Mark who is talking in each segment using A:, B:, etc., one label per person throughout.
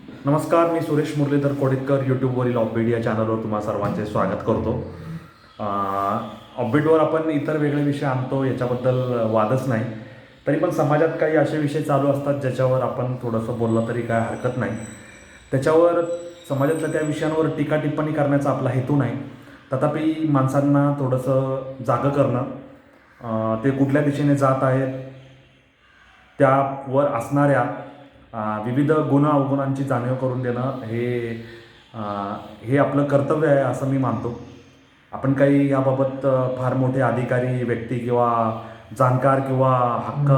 A: नमस्कार मी सुरेश मुरलीधर कोडेकर यूट्यूबवरील ऑफबीट या चॅनलवर तुम्हा सर्वांचे स्वागत करतो. ऑफबीटवर आपण इतर वेगळे विषय आणतो याच्याबद्दल वादच नाही. तरी पण समाजात काही असे विषय चालू असतात ज्याच्यावर आपण थोडंसं बोललं तरी काय हरकत नाही. त्याच्यावर समाजातल्या त्या विषयांवर टीका टिप्पणी करण्याचा आपला हेतू नाही. तथापि माणसांना थोडंसं जागं करणं ते कुठल्या दिशेने जात आहेत त्यावर असणाऱ्या विविध गुण अवगुणांची जाणीव करून देणं हे हे आपलं कर्तव्य आहे असं मी मानतो. आपण काही याबाबत फार मोठे अधिकारी व्यक्ती किंवा जाणकार किंवा हक्क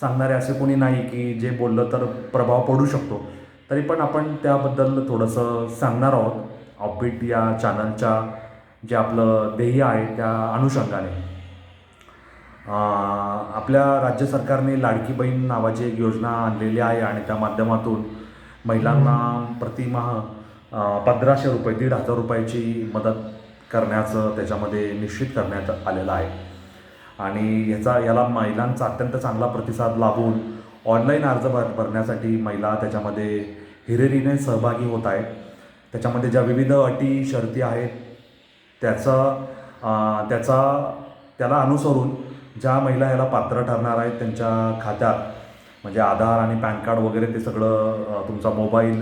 A: सांगणारे असे कोणी नाही की जे बोललं तर प्रभाव पडू शकतो. तरी पण आपण त्याबद्दल थोडंसं सांगणार आहोत. ऑफबीट या चॅनलच्या जे आपलं ध्येय आहे त्या अनुषंगाने. आपल्या राज्य सरकारने लाडकी बहीण नावाची एक योजना आणलेली आहे आणि त्या माध्यमातून महिलांना प्रतिमाह पंधराशे रुपये दीड हजार रुपयाची मदत करण्याचं त्याच्यामध्ये निश्चित करण्यात आलेलं आहे. आणि ह्याचा याला महिलांचा अत्यंत चांगला प्रतिसाद लाभून ऑनलाईन अर्ज भर भरण्यासाठी महिला त्याच्यामध्ये हिरेरीने सहभागी होत आहेत. त्याच्यामध्ये ज्या विविध अटी शर्ती आहेत त्याचा त्याचा त्याला अनुसरून ज्या महिला याला पात्र ठरणार आहेत त्यांच्या खात्यात म्हणजे आधार आणि पॅन कार्ड वगैरे ते सगळं तुमचा मोबाईल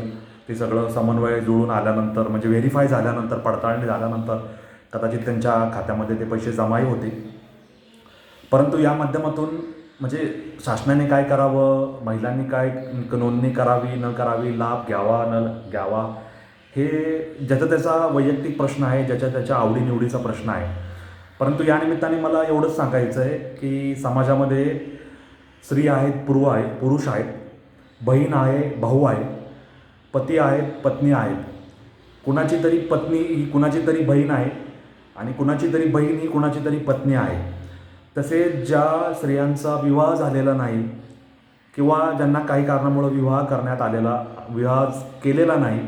A: ते सगळं समन्वय जुळून आल्यानंतर म्हणजे व्हेरीफाय झाल्यानंतर पडताळणी झाल्यानंतर कदाचित त्यांच्या खात्यामध्ये ते पैसे जमाही होते परंतु या माध्यमातून म्हणजे शासनाने काय करावं महिलांनी काय नोंदणी करावी न करावी लाभ घ्यावा न घ्यावा हे ज्याचा त्याचा वैयक्तिक प्रश्न आहे ज्याच्या त्याच्या आवडीनिवडीचा प्रश्न आहे. परंतु या निमित्ताने मला एवढंच सांगायचं आहे की समाजामध्ये स्त्री आहेत पूर्व आहेत पुरुष आहेत बहीण आहे भाऊ आहे पती आहेत पत्नी आहेत. कुणाची तरी पत्नी ही कुणाची तरी बहीण आहे आणि कुणाची तरी बहीण ही कुणाची तरी पत्नी आहे. तसेच ज्या स्त्रियांचा विवाह झालेला नाही किंवा ज्यांना काही कारणामुळं विवाह करण्यात आलेला विवाह केलेला नाही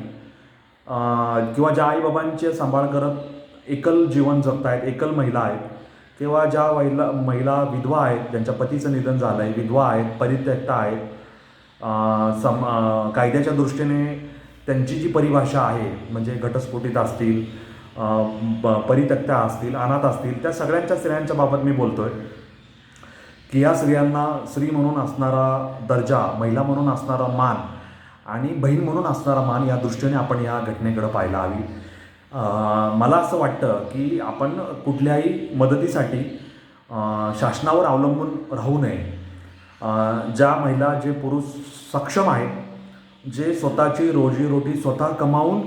A: किंवा ज्या आईबाबांचे सांभाळ करत एकल जीवन जगत आहेत एकल महिला आहेत. किंवा ज्या महिला महिला विधवा आहेत ज्यांच्या पतीचं निधन झालं आहे विधवा आहेत परित्यक्ता आहेत सम कायद्याच्या दृष्टीने त्यांची जी परिभाषा आहे म्हणजे घटस्फोटित असतील अं, परित्यक्त्या असतील अनाथ असतील त्या सगळ्यांच्या स्त्रियांच्या बाबत मी बोलतो आहे की या स्त्रियांना स्त्री म्हणून असणारा दर्जा महिला म्हणून असणारा मान आणि बहीण म्हणून असणारा मान या दृष्टीने आपण या घटनेकडे पाहायला हवी. मला असं वाटतं की आपण कुठल्याही मदतीसाठी शासनावर अवलंबून राहू नये. ज्या महिला जे पुरुष सक्षम आहेत जे स्वतःची रोजीरोटी स्वतः कमावून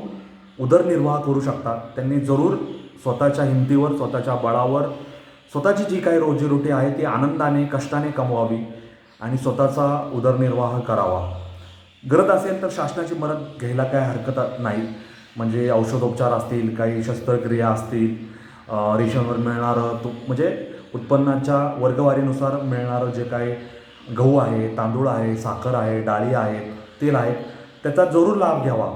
A: उदरनिर्वाह करू शकतात त्यांनी जरूर स्वतःच्या हिमतीवर स्वतःच्या बळावर स्वतःची जी काही रोजीरोटी आहे ती आनंदाने कष्टाने कमवावी आणि स्वतःचा उदरनिर्वाह करावा. गरज असेल तर शासनाची मदत घ्यायला काय हरकत नाही. म्हणजे औषधोपचार असतील काही शस्त्रक्रिया असतील रेशनवर मिळणारं तो म्हणजे उत्पन्नाच्या वर्गवारीनुसार मिळणारं जे काही गहू आहे तांदूळ आहे साखर आहे डाळी आहेत तेल आहे त्याचा जरूर लाभ घ्यावा.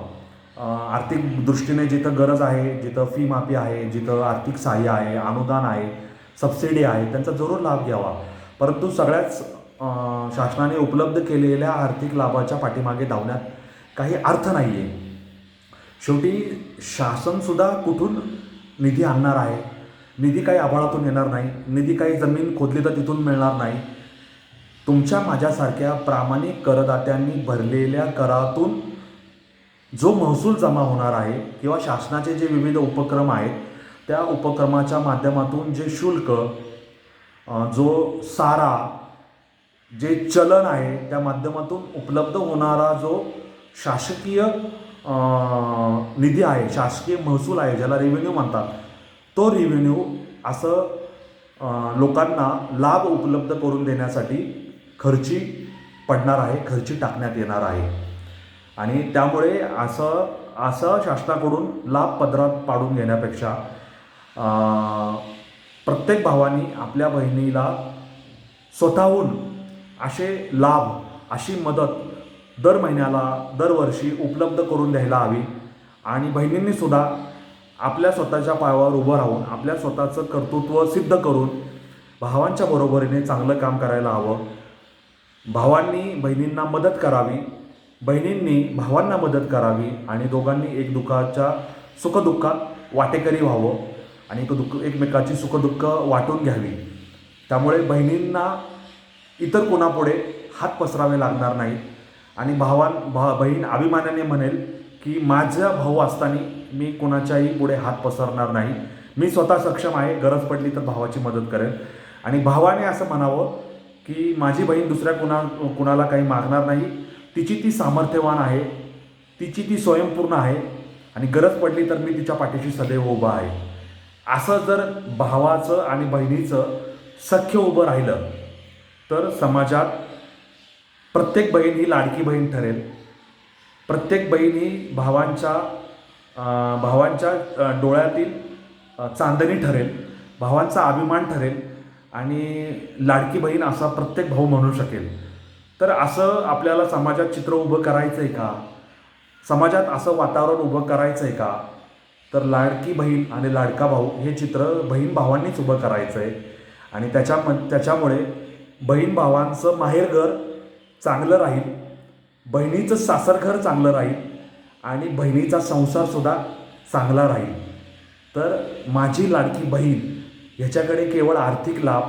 A: आर्थिक दृष्टीने जिथं गरज आहे जिथं फी माफी आहे जिथं आर्थिक सहाय्य आहे अनुदान आहे सबसिडी आहे त्यांचा जरूर लाभ घ्यावा. परंतु सगळ्याच शासनाने उपलब्ध केलेल्या आर्थिक लाभाच्या पाठीमागे धावण्यात काही अर्थ नाही आहे शेवटी शासनसुद्धा कुठून निधी आणणार आहे? निधी काही आभाळातून येणार नाही. निधी काही जमीन खोदली तर तिथून मिळणार नाही. तुमच्या माझ्यासारख्या प्रामाणिक करदात्यांनी भरलेल्या करातून जो महसूल जमा होणार आहे किंवा शासनाचे जे विविध उपक्रम आहेत त्या उपक्रमाच्या माध्यमातून जे शुल्क जो सारा जे चलन आहे त्या माध्यमातून उपलब्ध होणारा जो शासकीय निधी आहे शासकीय महसूल आहे ज्याला रेव्हेन्यू म्हणतात. तो रेव्हेन्यू असं लोकांना लाभ उपलब्ध करून देण्यासाठी खर्ची पडणार आहे खर्ची टाकण्यात येणार आहे. आणि त्यामुळे असं असं शासनाकडून लाभ पदरात पाडून घेण्यापेक्षा प्रत्येक भावानी आपल्या बहिणीला स्वतःहून असे लाभ अशी मदत दर महिन्याला दरवर्षी उपलब्ध करून द्यायला हवी. आणि बहिणींनीसुद्धा आपल्या स्वतःच्या पायावर उभं राहून आपल्या स्वतःचं कर्तृत्व सिद्ध करून भावांच्या बरोबरीने चांगलं काम करायला हवं. भावांनी बहिणींना मदत करावी बहिणींनी भावांना मदत करावी आणि दोघांनी एक दुःखाच्या सुखदुःखात वाटेकरी व्हावं आणि एक दुःख एकमेकाची सुखदुःख वाटून घ्यावी. त्यामुळे बहिणींना इतर कोणापुढे हात पसरावे लागणार नाहीत. आणि भावान भा बहीण अभिमानाने म्हणेल की माझा भाऊ असताना मी कोणाच्याही पुढे हात पसरणार नाही. मी स्वतः सक्षम आहे गरज पडली तर भावाची मदत करेन. आणि भावाने असं म्हणावं की माझी बहीण दुसऱ्या कुणा कुणाला काही मागणार नाही. तिची ती सामर्थ्यवान आहे तिची ती स्वयंपूर्ण आहे आणि गरज पडली तर मी तिच्या पाठीशी सदैव उभा आहे. असं जर भावाचं आणि बहिणीचं सख्य उभं राहिलं तर समाजात प्रत्येक बहीण ही लाडकी बहीण ठरेल. प्रत्येक बहीण ही भावांच्या भावांच्या डोळ्यातील चांदणी ठरेल. भावांचा अभिमान ठरेल आणि लाडकी बहीण असा प्रत्येक भाऊ म्हणू शकेल. तर असं आपल्याला समाजात चित्र उभं करायचं आहे का? समाजात असं वातावरण उभं करायचं आहे का? तर लाडकी बहीण आणि लाडका भाऊ हे चित्र बहीण भावांनीच उभं करायचं आहे आणि त्याच्या त्याच्यामुळे बहीण भावांचं माहेरघर चांगलं राहील बहिणीचं सासरघर चांगलं राहील आणि बहिणीचा संसारसुद्धा चांगला राहील. तर माझी लाडकी बहीण ह्याच्याकडे केवळ आर्थिक लाभ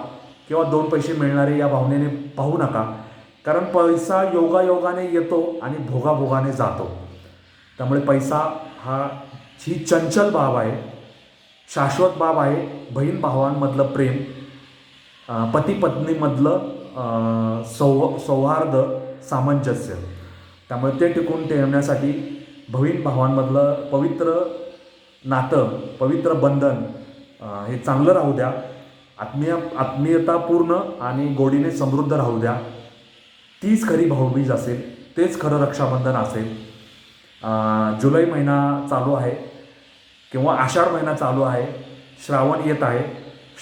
A: किंवा दोन पैसे मिळणारे या भावनेने पाहू नका. कारण पैसा योगायोगाने येतो आणि भोगाभोगाने जातो. त्यामुळे पैसा हा ही चंचल बाब आहे शाश्वत बाब आहे. बहीण भावांमधलं प्रेम पती पत्नीमधलं सौव सौ सौहार्द सामंजस्य. त्यामुळे ते टिकून ठेवण्यासाठी बहीण भावांमधलं पवित्र नातं पवित्र बंधन हे चांगलं राहू द्या. आत्मीय आत्मीयतापूर्ण आणि गोडीने समृद्ध राहू द्या. तीच खरी भाऊबीज असेल तेच खरं रक्षाबंधन असेल. जुलै महिना चालू आहे किंवा आषाढ महिना चालू आहे श्रावण येत आहे.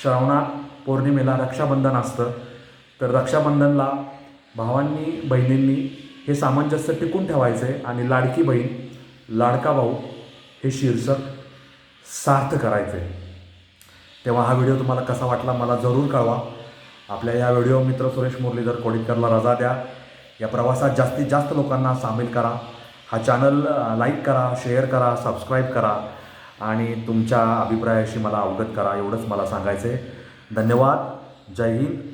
A: श्रावणात पौर्णिमेला रक्षाबंधन असतं. तर रक्षाबंधनला भावांनी बहिणींनी हे सामंजस्य टिकून ठेवायचं आहे आणि लाडकी बहीण लाडका भाऊ हे शीर्षक सार्थ करायचं आहे तेव्हा हा व्हिडिओ तुम्हाला कसा वाटला मला जरूर कळवा. आपल्या या व्हिडिओ मित्र सुरेश मुरलीधर कोडितकरला रजा द्या या प्रवासात जास्तीत जास्त लोकांना सामील करा. हा चॅनल लाईक करा शेअर करा सबस्क्राईब करा आणि तुमच्या अभिप्रायाशी मला अवगत करा एवढंच मला सांगायचं आहे धन्यवाद. जय हिंद.